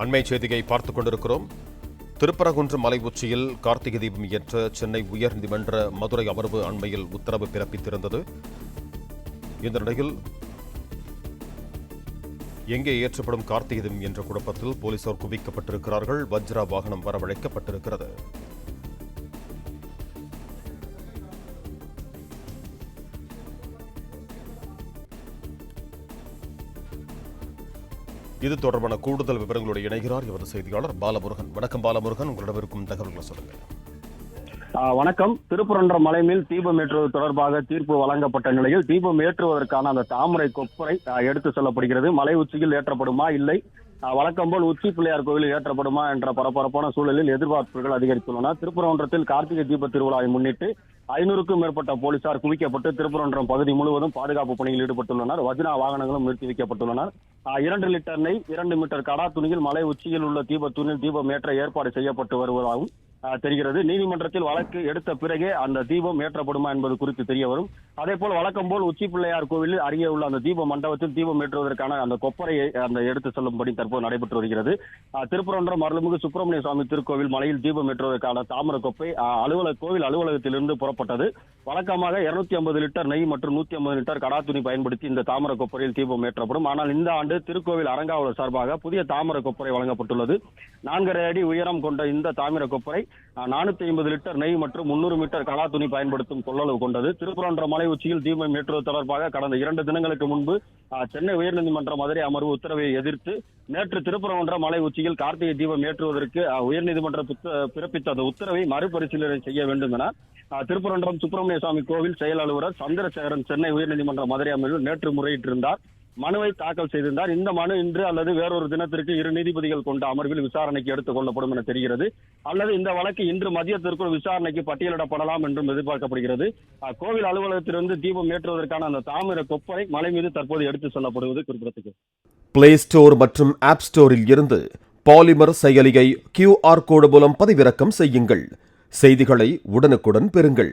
அண்மை செய்தியை பார்த்துக் கொண்டிருக்கிறோம். திருப்பரகுன்று மலை உச்சியில் கார்த்திகை தீபம் ஏற்ற சென்னை உயர்நீதிமன்ற மதுரை அமர்வு அண்மையில் உத்தரவு பிறப்பித்திருந்தது. இந்த நிலையில் எங்கே ஏற்றப்படும் கார்த்திகை தீபம் என்ற குழப்பத்தில் போலீசார் குவிக்கப்பட்டிருக்கிறார்கள். வஜ்ரா வாகனம் வரவழைக்கப்பட்டிருக்கிறது. இது தொடர்பான கூடுதல் விவரங்களோடு இணைகிறார் எமது செய்தியாளர் பாலமுருகன். வணக்கம் பாலமுருகன். உங்களிடம் இருக்கும் தகவல்களை சொல்லுங்கள். வணக்கம். திருப்புரன்ற மலை மேல் தீபம் ஏற்றுவது தொடர்பாக தீர்ப்பு வழங்கப்பட்ட நிலையில் தீபம் ஏற்றுவதற்கான அந்த தாமரை கொப்பரை எடுத்து செல்லப்படுகிறது. மலை உச்சியில் ஏற்றப்படுமா? இல்லை. வழக்கம் போல் உச்சி பிள்ளையார் கோவில் ஏற்றப்படுமா என்ற பரபரப்பான சூழலில் எதிர்பார்ப்புகள் அதிகரித்துள்ளன. திருப்பரங்குன்றத்தில் கார்த்திகை தீப திருவிழாவை முன்னிட்டு ஐநூறுக்கும் மேற்பட்ட போலீசார் குவிக்கப்பட்டு திருப்பரங்குன்றம் பகுதி முழுவதும் பாதுகாப்பு பணியில் ஈடுபட்டுள்ளனர். வஜ்ரா வாகனங்களும் நிறுத்தி வைக்கப்பட்டுள்ளனர் இரண்டு லிட்டர் நெய் இரண்டு மீட்டர் கடா துணியில் மலை உச்சியில் உள்ள தீப தூணில் தீபம் ஏற்ற ஏற்பாடு செய்யப்பட்டு வருவதாகவும் தெரிகிறது. நீதிமன்றத்தில் வழக்கு எடுத்த பிறகே அந்த தீபம் ஏற்றப்படுமா என்பது குறித்து தெரிய வரும். அதே போல் வழக்கம் போல் உச்சி பிள்ளையார் கோவிலில் அருகே உள்ள அந்த தீப மண்டபத்தில் தீபம் ஏற்றுவதற்கான அந்த கொப்பரையை அந்த எடுத்து செல்லும்படி தற்போது நடைபெற்று வருகிறது. திருப்பரன்றம் அருள்மிகு சுப்பிரமணிய சுவாமி திருக்கோவில் மலையில் தீபம் ஏற்றுவதற்கான தாமர கொப்பை அலுவலக கோவில் அலுவலகத்திலிருந்து புறப்பட்டது. வழக்கமாக 250 ஐம்பது லிட்டர் நெய் மற்றும் 150 ஐம்பது லிட்டர் கடா துணி பயன்படுத்தி இந்த தாமர கொப்பரையில் தீபம் ஏற்றப்படும். ஆனால் இந்த ஆண்டு திருக்கோவில் அரங்காவலர் சார்பாக புதிய தாமர கொப்பரை வழங்கப்பட்டுள்ளது. நான்கரை அடி உயரம் கொண்ட இந்த தாமிர கொப்பரை நானூத்தி ஐம்பது லிட்டர் நெய் மற்றும் முன்னூறு மீட்டர் கடா துணி பயன்படுத்தும் கொள்ளளவு கொண்டது. திருப்பரன்ற மலை உச்சியில் தீபம் ஏற்றுவது தொடர்பாக கடந்த இரண்டு தினங்களுக்கு முன்பு சென்னை உயர்நீதிமன்ற மதுரை அமர்வு உத்தரவை எதிர்த்து நேற்று திருப்பரங்குன்ற மலை உச்சியில் கார்த்திகை தீபம் ஏற்றுவதற்கு உயர்நீதிமன்ற பிறப்பித்த அந்த உத்தரவை மறுபரிசீலனை செய்ய வேண்டும் என ஆ, சுப்பிரமணிய சுவாமி கோவில் செயல் அலுவலர் சந்திரசேகரன் சென்னை உயர்நீதிமன்ற மதுரை அமர்வில் நேற்று முறையிட்டிருந்தார். மனுவை தாக்கல் செய்திருந்தார். இந்த மனு இன்று அல்லது வேறொரு தினத்திற்கு இரு நீதிபதிகள் கொண்ட அமர்வில் விசாரணைக்கு எடுத்துக் கொள்ளப்படும் என தெரிகிறது. அல்லது இந்த வழக்கு இன்று மதியத்திற்குள் விசாரணைக்கு பட்டியலிடப்படலாம் என்றும் எதிர்பார்க்கப்படுகிறது. கோவில் அலுவலகத்திலிருந்து தீபம் ஏற்றுவதற்கான அந்த தாமிர கொப்பரை மலை மீது தற்போது எடுத்து செல்லப்படுவது குறிப்பிடத்தக்கது. பிளே ஸ்டோர் மற்றும் ஆப் ஸ்டோரில் இருந்து பாலிமர் செயலியை கியூஆர் கோடு மூலம் பதிவிறக்கம் செய்யுங்கள். செய்திகளை உடனுக்குடன் பெறுங்கள்.